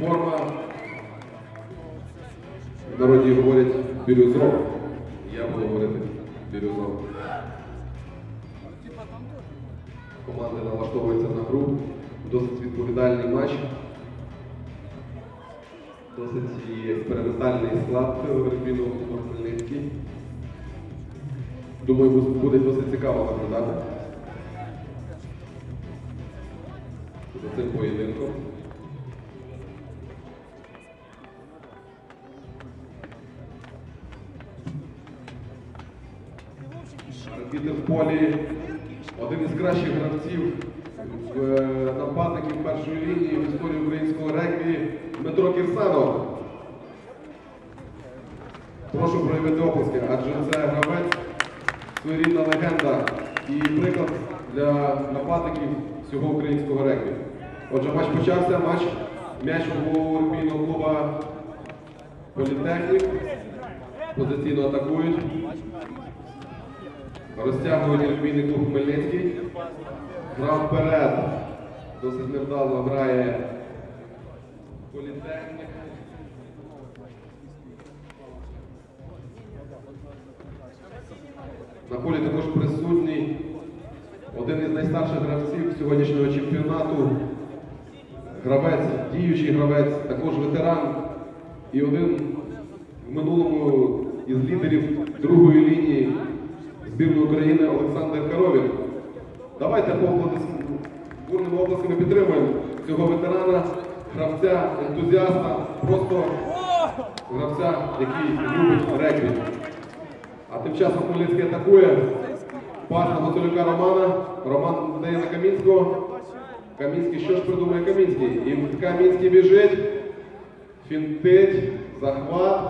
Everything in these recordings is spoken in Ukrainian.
Форма, в народі говорять бірюзова. Я буду говорити бірюзова. Команди налаштовуються на гру. Досить відповідальний матч. Досить експериментальний склад Вербіну Хмельницький. Думаю, буде досить цікаво наблюдати за цим поєдинком. Арбітер в полі один із кращих гравців е, нападників першої лінії в історії українського регбі Дмитро Кірсанов. Прошу проявити оплески, адже це гравець, своєрідна легенда і приклад для нападників всього українського регбі. Отже, матч почався, матч м'яч у регбійного клуба Політехнік. Позиційно атакують. Розтягують регбійний клуб Хмельницький. Гра вперед. Досить невдало грає політехнік. На полі також присутній один із найстарших гравців сьогоднішнього чемпіонату. Гравець, діючий гравець, також ветеран і один в минулому із лідерів другої лінії збірної України Олександр Коровін. Давайте бурними обласками підтримуємо цього ветерана, гравця, ентузіаста, просто гравця, який любить регбі. А тим часом Хмельницький атакує. Пас на Гуцулюка Романа. Роман дає на Камінського. Камінський, що ж придумає Камінський? І Камінський біжить. Фінтить, захват,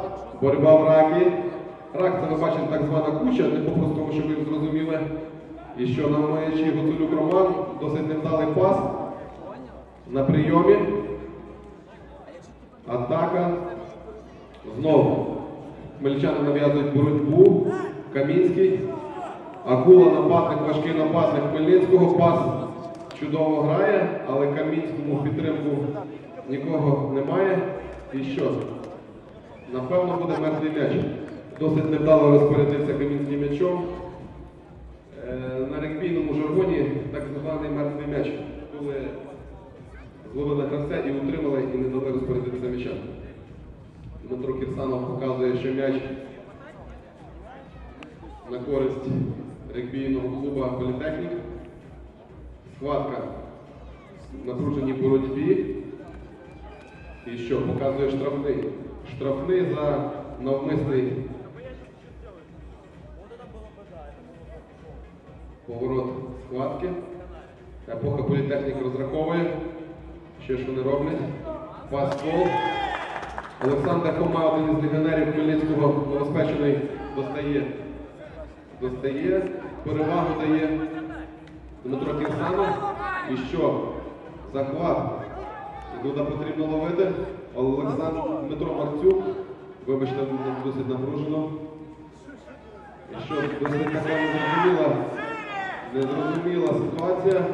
боротьба в ракі. Рак ми бачимо так звана куча, не по-простому, щоб ви зрозуміли. І що на маячі Гуцулюк Роман, досить невдалий пас. На прийомі. Атака. Знову. Хмельничани нав'язують боротьбу. Камінський. Акула нападник, важкий нападник Хмельницького. Пас чудово грає, але Камінському підтримку нікого немає. І що? Напевно, буде мертвий м'яч. Досить невдало розпорядився Камінським м'ячом. Е, На регбійному жаргоні так званий мертвий м'яч. Коли зловили гравця і утримали і не дали розпорядитися м'ячем. Дмитро Кірсанов показує, що м'яч на користь регбійного клуба Політехнік. Схватка в напруженій боротьбі. І що показує штрафний. Штрафний за навмисний поворот схватки. Епоха політехнік розраховує. Ще Що вони роблять? Пас гол. Олександр Хома, один із легіонерів Хмельницького, новоспечений, достає. Достає, перевагу дає Дмитро Кірсанов. І що? Захват. Дуда потрібно ловити. Олександр Дмитро Марцюк. Вибачте, досить напружено. І що, досить така незрозуміла, незрозуміла ситуація.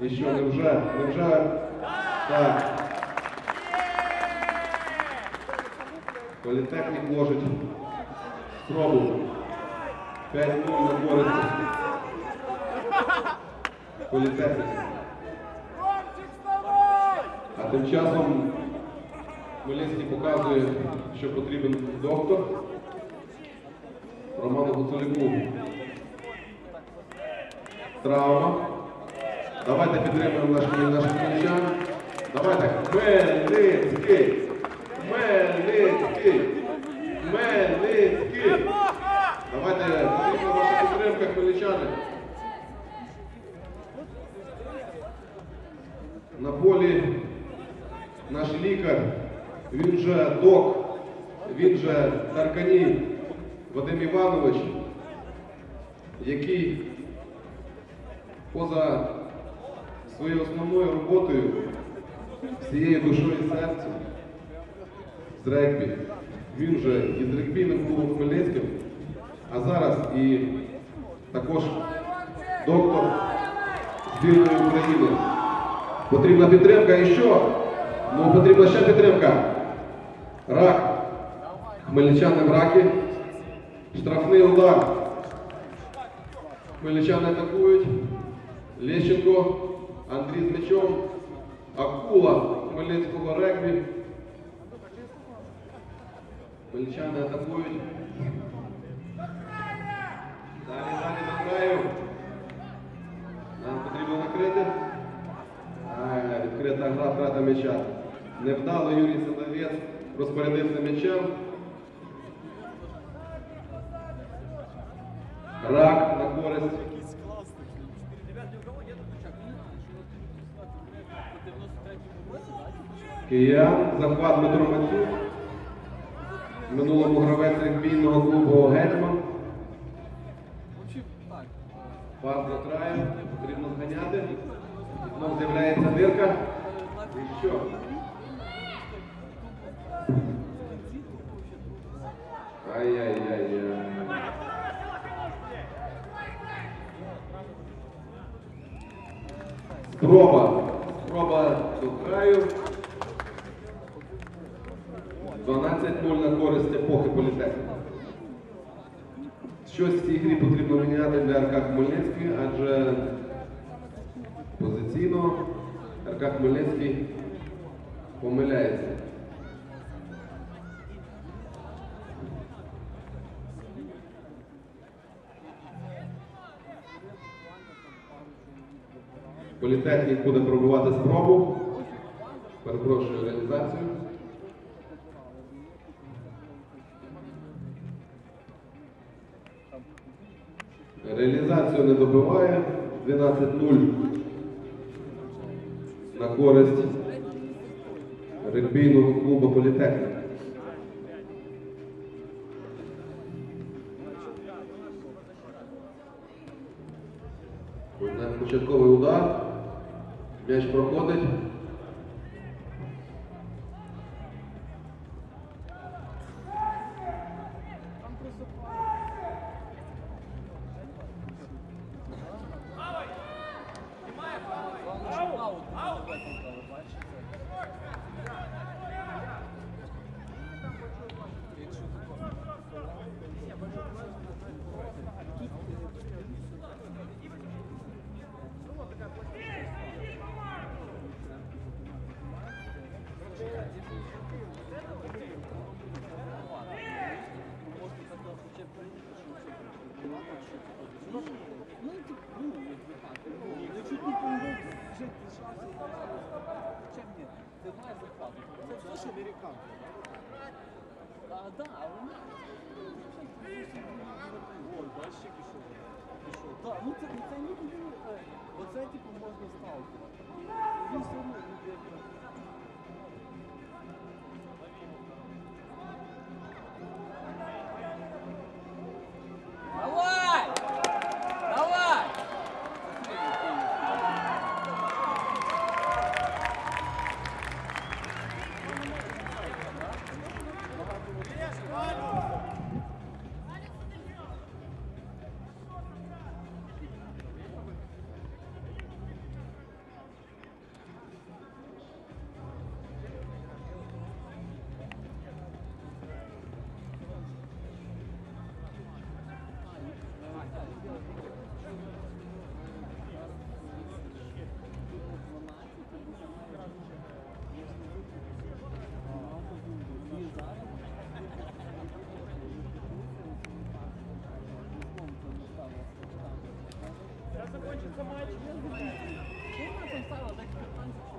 І що, невже, невже так. Політехнік ложить спробу. 5-0 на користь. Політехнік. А тим часом Хмельницький показує, що потрібен доктор. Роману Гуцулюку. Травма. Давайте підтримуємо наш, наших хмельничан. Давайте. Хмельницький! Хмельницький! Хмельницький! Давайте, потрібна ваша підтримка, хмельничани. На полі наш лікар, він же док, він же Тарканій Вадим Іванович, який поза своєю основною роботою, всією душою і серцем з регбі. Він вже із регбійним клубом Хмельницьким, а зараз і також доктор збірної України. Потрібна підтримка і що? Ну, потрібна ще підтримка. Рак. Хмельничани в ракі. Штрафний удар. Хмельничани атакують. Лещенко. Андрій з м'ячом. Акула Хмельницького регбі. Хмельничани атакують. Далі, далі до краю. Нам потрібно накрити. А, відкрита гра, втрата м'яча. Невдало Юрій Садовець розпорядився м'ячем. Рак на користь. Киян, захват Дмитро Мацюк. В минулому гравець регбійного клубу Гетьман. Пас до краю, потрібно зганяти. Знов з'являється дирка. І що? Ай-яй-яй-яй. Спроба. Спроба до краю. 12-0 на користь епохи політехніки. Щось в цій грі потрібно міняти для РК Хмельницький, адже позиційно РК Хмельницький помиляється. Політехнік буде пробувати спробу. Перепрошую реалізацію. Реалізацію не добиває. 12-0 на користь регбійного клубу Політехніка. Початковий удар. М'яч проходить. Чим ні? Ти маєш захвату. Це все ж американці. Да. Пішов. Так, ну це, це ніби... Оце, типу, можна сталкувати. Nunca mais. Quem vai pensar onde é que eu